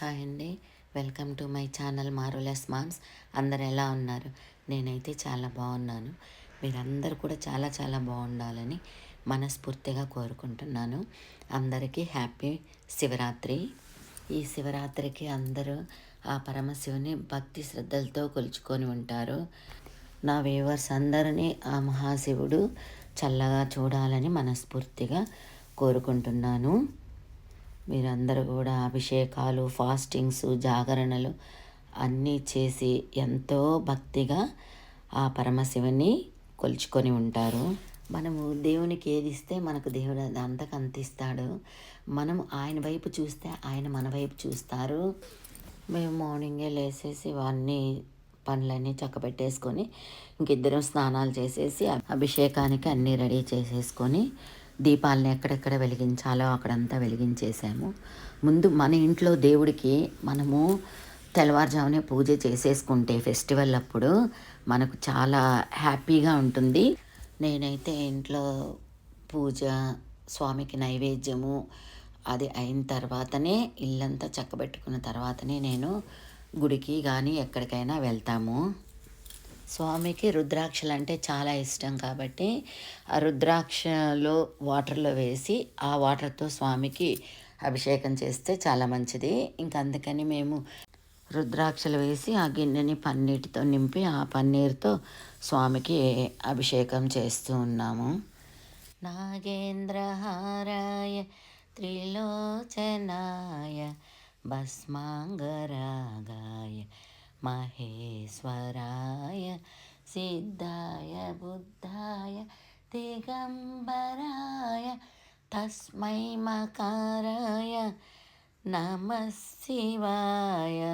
Hi అండి. Welcome to my channel మారులెస్ moms. అందరు ఎలా ఉన్నారు? నేనైతే చాలా బాగున్నాను. మీరందరూ కూడా చాలా చాలా బాగుండాలని మనస్ఫూర్తిగా కోరుకుంటున్నాను. అందరికీ హ్యాపీ శివరాత్రి. ఈ శివరాత్రికి అందరూ ఆ పరమశివుని భక్తి శ్రద్ధలతో కొలుచుకొని ఉంటారు. నా వేవర్స్ అందరినీ ఆ మహాశివుడు చల్లగా చూడాలని మనస్ఫూర్తిగా కోరుకుంటున్నాను. మీరందరూ కూడా అభిషేకాలు ఫాస్టింగ్స్ జాగరణలు అన్నీ చేసి ఎంతో భక్తిగా ఆ పరమశివుని కొలుచుకొని ఉంటారు. మనము దేవునికి ఏది ఇస్తే మనకు దేవుడు అంతకు అంతిస్తాడు మనం ఆయన వైపు చూస్తే ఆయన మన వైపు చూస్తారు. మేము మార్నింగే లేసేసి అన్నీ పనులన్నీ చక్కబెట్టేసుకొని ఇంకిద్దరం స్నానాలు చేసేసి అభిషేకానికి అన్నీ రెడీ చేసేసుకొని దీపాలను ఎక్కడెక్కడ వెలిగించాలో అక్కడంతా వెలిగించేసాము ముందు మన ఇంట్లో దేవుడికి మనము తెల్లవారుజామునే పూజ చేసేసుకుంటే ఫెస్టివల్ అప్పుడు మనకు చాలా హ్యాపీగా ఉంటుంది. నేనైతే ఇంట్లో పూజ స్వామికి నైవేద్యము అది అయిన తర్వాతనే ఇల్లంతా చక్కబెట్టుకున్న తర్వాతనే నేను గుడికి కానీ ఎక్కడికైనా వెళ్తాము. స్వామికి రుద్రాక్షలు అంటే చాలా ఇష్టం కాబట్టి ఆ రుద్రాక్షలో వాటర్లో వేసి ఆ వాటర్తో స్వామికి అభిషేకం చేస్తే చాలా మంచిది. ఇంకా అందుకని మేము రుద్రాక్షలు వేసి ఆ గిన్నెని పన్నీటితో నింపి ఆ పన్నీరుతో స్వామికి అభిషేకం చేస్తూ ఉన్నాము. నాగేంద్రహారాయ త్రిలోచనాయ భస్మాంగరాగాయ మహేశ్వరాయ సిద్ధాయ బుద్ధాయ దిగంబరాయ తస్మై మకారాయ నమ శివాయ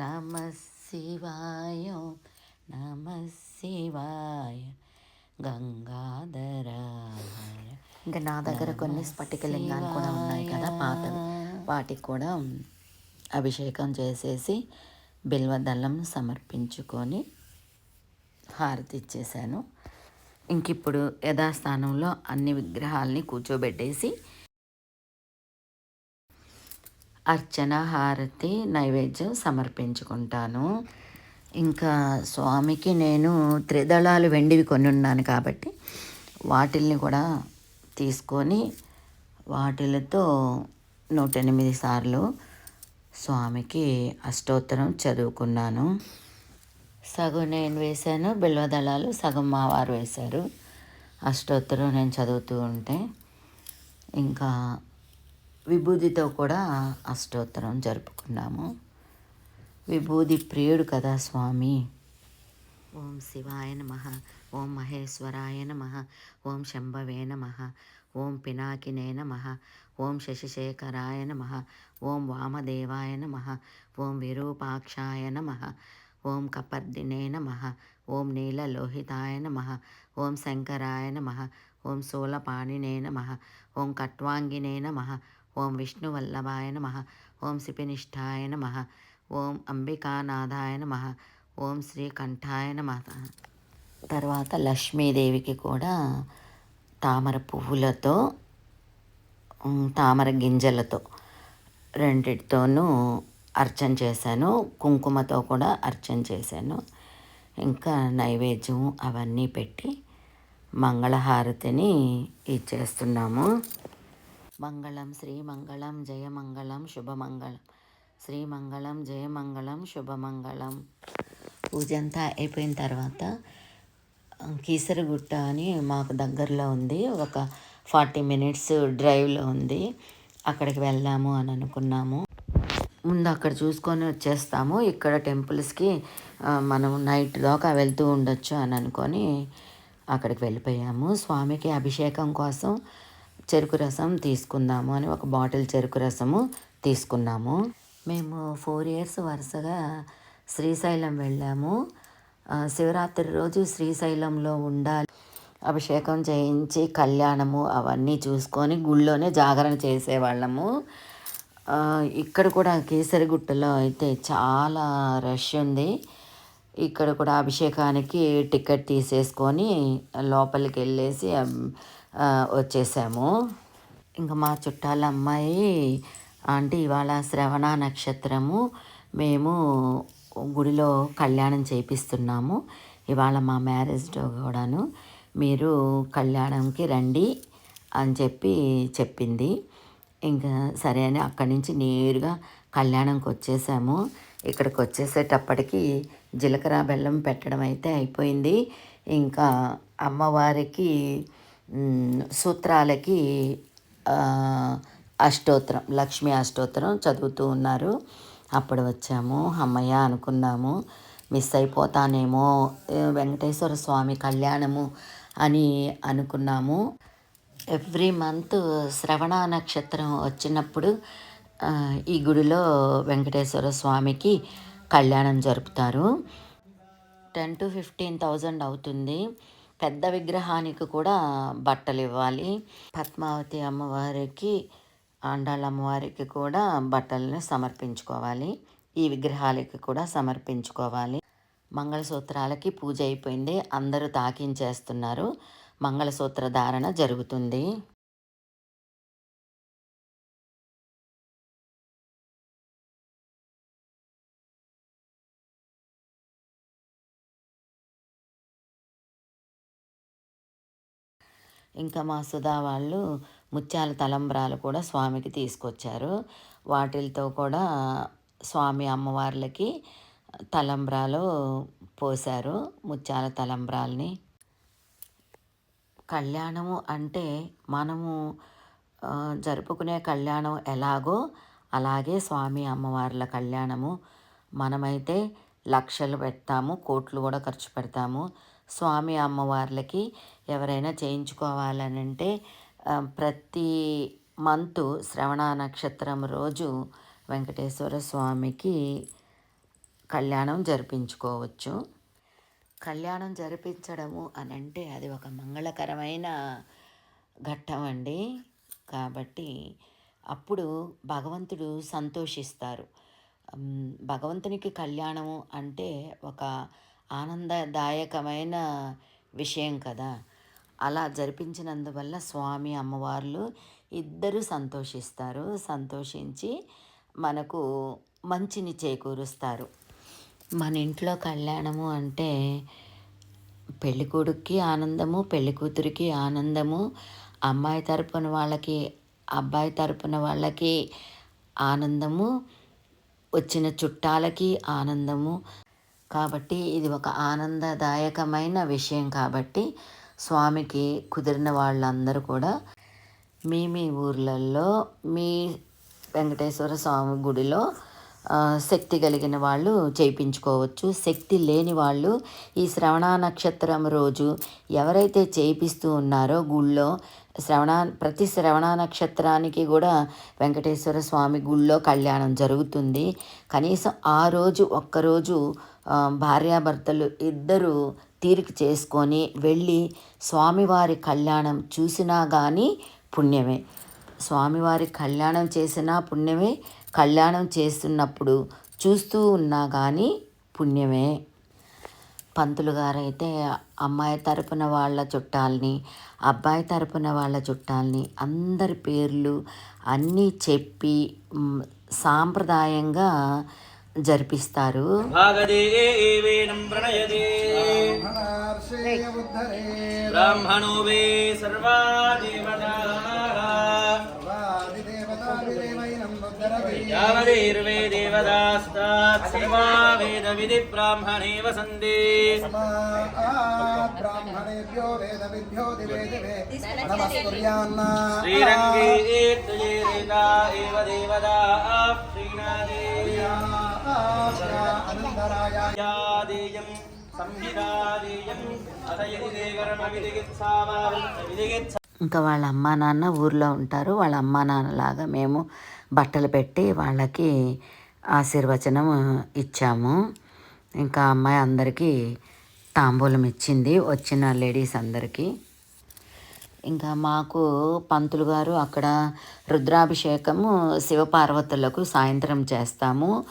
నమ శివాయ నమ శివాయ గంగాధరాయ ఇంకా నా దగ్గర కొన్ని స్ఫటికలింగాలు కూడా ఉన్నాయి కదా పాతవి. వాటికి కూడా అభిషేకం చేసేసి బిల్వదళం సమర్పించుకొని హారతి ఇచ్చేసాను ఇంక ఇప్పుడు యథాస్థానంలో అన్ని విగ్రహాలని కూర్చోబెట్టేసి అర్చన హారతి నైవేద్యం సమర్పించుకుంటాను. ఇంకా స్వామికి నేను త్రిదళాలు వెండివి కొని ఉన్నాను కాబట్టి వాటిల్ని కూడా తీసుకొని వాటిలతో నూట ఎనిమిది సార్లు స్వామికి అష్టోత్తరం చదువుకున్నాను. సగం నేను వేశాను బిల్వదళాలు సగం మా వారు వేశారు. అష్టోత్తరం నేను చదువుతూ ఉంటే ఇంకా విభూతితో కూడా అష్టోత్తరం జరుపుకున్నాము. విభూది ప్రియుడు కదా స్వామి. ఓం శివాయ నమ ఓం మహేశ్వరాయ నమ ఓం శంభవే నమ ఓం పినాకినే నమ ఓం శశిశేఖరాయ నమ ఓం వామదేవాయ నమ ఓం విరూపాక్షాయ నమ ఓం కపర్దినే నమ ఓం నీలలోహితాయ నమ ఓం శంకరాయ నమ ఓం శూలపాణినే నమ ఓం కట్వాంగినే నమ ఓం విష్ణువల్లభాయ నమ ఓం శిపినిష్టాయ నమ ఓం అంబికానాథాయ నమ ఓం శ్రీకంఠాయ నమ తర్వాత లక్ష్మీదేవికి కూడా తామర పువ్వులతో తామర గింజలతో రెండిటితోనూ అర్చన చేశాను. కుంకుమతో కూడా అర్చన చేశాను. ఇంకా నైవేద్యం అవన్నీ పెట్టి మంగళహారతిని ఇచ్చేస్తున్నాము. మంగళం శ్రీమంగళం జయమంగళం శుభమంగళం. శ్రీమంగళం జయమంగళం శుభమంగళం. పూజ అంతా అయిపోయిన తర్వాత కీసరగుట్ట అని మాకు దగ్గరలో ఉంది. ఒక ఫార్టీ మినిట్స్ డ్రైవ్లో ఉంది. అక్కడికి వెళ్దాము అని అనుకున్నాము. ముందు అక్కడ చూసుకొని వచ్చేస్తాము. ఇక్కడ టెంపుల్స్కి మనం నైట్ దాకా వెళ్తూ ఉండొచ్చు అని అనుకొని అక్కడికి వెళ్ళిపోయాము. స్వామికి అభిషేకం కోసం చెరుకు రసం తీసుకుందాము అని ఒక బాటిల్ చెరుకు రసము తీసుకున్నాము. మేము ఫోర్ ఇయర్స్ వరుసగా శ్రీశైలం వెళ్ళాము. శివరాత్రి రోజు శ్రీశైలంలో ఉండాలి. అభిషేకం చేయించి కళ్యాణము అవన్నీ చూసుకొని గుళ్ళోనే జాగరణ చేసేవాళ్ళము. ఇక్కడ కూడా కేసరిగుట్టలో అయితే చాలా రష్ ఉంది. ఇక్కడ కూడా అభిషేకానికి టికెట్ తీసేసుకొని లోపలికి వెళ్ళేసి వచ్చేసాము. ఇంకా మా చుట్టాల అమ్మాయి ఆంటీ ఇవాళ శ్రవణ నక్షత్రము. మేము గుడిలో కళ్యాణం చేపిస్తున్నాము. ఇవాళ మా మ్యారేజ్ కూడాను. మీరు కళ్యాణంకి రండి అని చెప్పి చెప్పింది. ఇంకా సరే అని అక్కడి నుంచి నేరుగా కళ్యాణంకి వచ్చేసాము. ఇక్కడికి వచ్చేసేటప్పటికి జీలకర్ర బెల్లం పెట్టడం అయితే అయిపోయింది. ఇంకా అమ్మవారికి సూత్రాలకి అష్టోత్తరం లక్ష్మీ అష్టోత్తరం చదువుతూ ఉన్నారు. అప్పుడు వచ్చాము. అమ్మయ్య అనుకున్నాము మిస్ అయిపోతానేమో వెంకటేశ్వర స్వామి కళ్యాణము అని అనుకున్నాము. ఎవ్రీ మంత్ శ్రవణ నక్షత్రం వచ్చినప్పుడు ఈ గుడిలో వెంకటేశ్వర స్వామికి కళ్యాణం జరుపుతారు. టెన్ టు ఫిఫ్టీన్ థౌజండ్ అవుతుంది. పెద్ద విగ్రహానికి కూడా బట్టలు ఇవ్వాలి. పద్మావతి అమ్మవారికి ఆండాళ్ళ అమ్మవారికి కూడా బట్టలను సమర్పించుకోవాలి. ఈ విగ్రహాలకి కూడా సమర్పించుకోవాలి. మంగళసూత్రాలకి పూజ అయిపోయింది. అందరూ తాకించేస్తున్నారు. మంగళసూత్ర ధారణ జరుగుతుంది. ఇంకా మా సుధా వాళ్ళు ముత్యాల తలంబ్రాలు కూడా స్వామికి తీసుకొచ్చారు. వాటిలతో కూడా స్వామి అమ్మవార్లకి తలంబ్రాలు పోశారు. ముత్యాల తలంబ్రాల్ని. కళ్యాణము అంటే మనము జరుపుకునే కళ్యాణం ఎలాగో అలాగే స్వామి అమ్మవార్ల కళ్యాణము. మనమైతే లక్షలు పెడతాము కోట్లు కూడా ఖర్చు పెడతాము. స్వామి అమ్మవార్లకి ఎవరైనా చేయించుకోవాలని అంటే ప్రతి మంతు శ్రవణ నక్షత్రం రోజు వెంకటేశ్వర స్వామికి కళ్యాణం జరిపించుకోవచ్చు. కళ్యాణం జరిపించడము అని అంటే అది ఒక మంగళకరమైన ఘట్టం అండి కాబట్టి అప్పుడు భగవంతుడు సంతోషిస్తారు. భగవంతునికి కళ్యాణము అంటే ఒక ఆనందదాయకమైన విషయం కదా. అలా జరిపించినందువల్ల స్వామి అమ్మవార్లు ఇద్దరు సంతోషిస్తారు. సంతోషించి మనకు మంచిని చేకూరుస్తారు. మన ఇంట్లో కళ్యాణము అంటే పెళ్ళికొడుక్కి ఆనందము పెళ్ళికూతురికి ఆనందము అమ్మాయి తరపున వాళ్ళకి అబ్బాయి తరపున వాళ్ళకి ఆనందము వచ్చిన చుట్టాలకి ఆనందము. కాబట్టి ఇది ఒక ఆనందదాయకమైన విషయం కాబట్టి స్వామికి కుదిరిన వాళ్ళందరూ కూడా మీ మీ ఊర్లలో మీ వెంకటేశ్వర స్వామి గుడిలో శక్తి కలిగిన వాళ్ళు చేయించుకోవచ్చు శక్తి లేని వాళ్ళు ఈ శ్రవణ నక్షత్రం రోజు ఎవరైతే చేయిస్తూ ఉన్నారో గుళ్ళో శ్రవణ ప్రతి శ్రవణ నక్షత్రానికి కూడా వెంకటేశ్వర స్వామి గుళ్ళో కళ్యాణం జరుగుతుంది. కనీసం ఆ రోజు ఒక్కరోజు భార్యాభర్తలు ఇద్దరు తీరిక చేసుకొని వెళ్ళి స్వామివారి కళ్యాణం చూసినా కానీ పుణ్యమే. స్వామివారి కళ్యాణం చేసినా పుణ్యమే. కళ్యాణం చేస్తున్నప్పుడు చూస్తూ ఉన్నా కానీ పుణ్యమే. పంతులు గారైతే అమ్మాయి తరపున వాళ్ళ చుట్టాలని అబ్బాయి తరపున వాళ్ళ చుట్టాలని అందరి పేర్లు అన్నీ చెప్పి సాంప్రదాయంగా జరిపిస్తారు. బ్రాహ్మణో వే సర్వా यावदेर्वेदेवदास्तात् सर्वा वेदविधिब्राह्मणे वसन्ति ब्राह्मणेभ्यो वेदविभ्यो दिवे दिवे नमस्कुर्यान्ना श्रीरङ्गे त्वये रेता एव देवदा श्रीनादेयम् संहितादेयम् अथ यदि देवरमविधिगित्सावा विधिगित्सा ఇంకా వాళ్ళ అమ్మా నాన్న ఊర్లో ఉంటారు వాళ్ళ అమ్మా నాన్నలాగా మేము బట్టలు పెట్టి వాళ్ళకి ఆశీర్వచనం ఇచ్చాము. ఇంకా అమ్మాయి అందరికీ తాంబూలం ఇచ్చింది వచ్చిన లేడీస్ అందరికీ. ఇంకా మాకు పంతులు గారు అక్కడ రుద్రాభిషేకము శివపార్వతులకు సాయంత్రం చేస్తాము.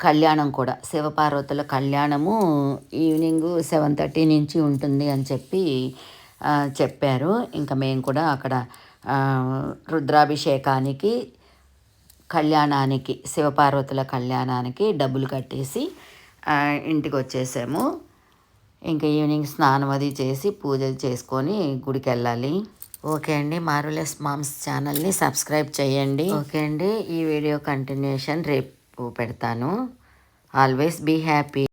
కళ్యాణం కూడా శివపార్వతుల కళ్యాణము ఈవినింగ్ సెవెన్ థర్టీ నుంచి ఉంటుంది అని చెప్పి చెప్పారు. ఇంకా మేము కూడా అక్కడ రుద్రాభిషేకానికి కళ్యాణానికి శివపార్వతుల కళ్యాణానికి డబ్బులు కట్టేసి ఇంటికి వచ్చేసాము ఇంకా ఈవినింగ్ స్నానం అది చేసి పూజ చేసుకొని గుడికి వెళ్ళాలి ఓకే అండి. మారులెస్ మామ్స్ ఛానల్ని సబ్స్క్రైబ్ చేయండి. ఓకే అండి. ఈ వీడియో కంటిన్యూషన్ రేపు పెడతాను. Always be happy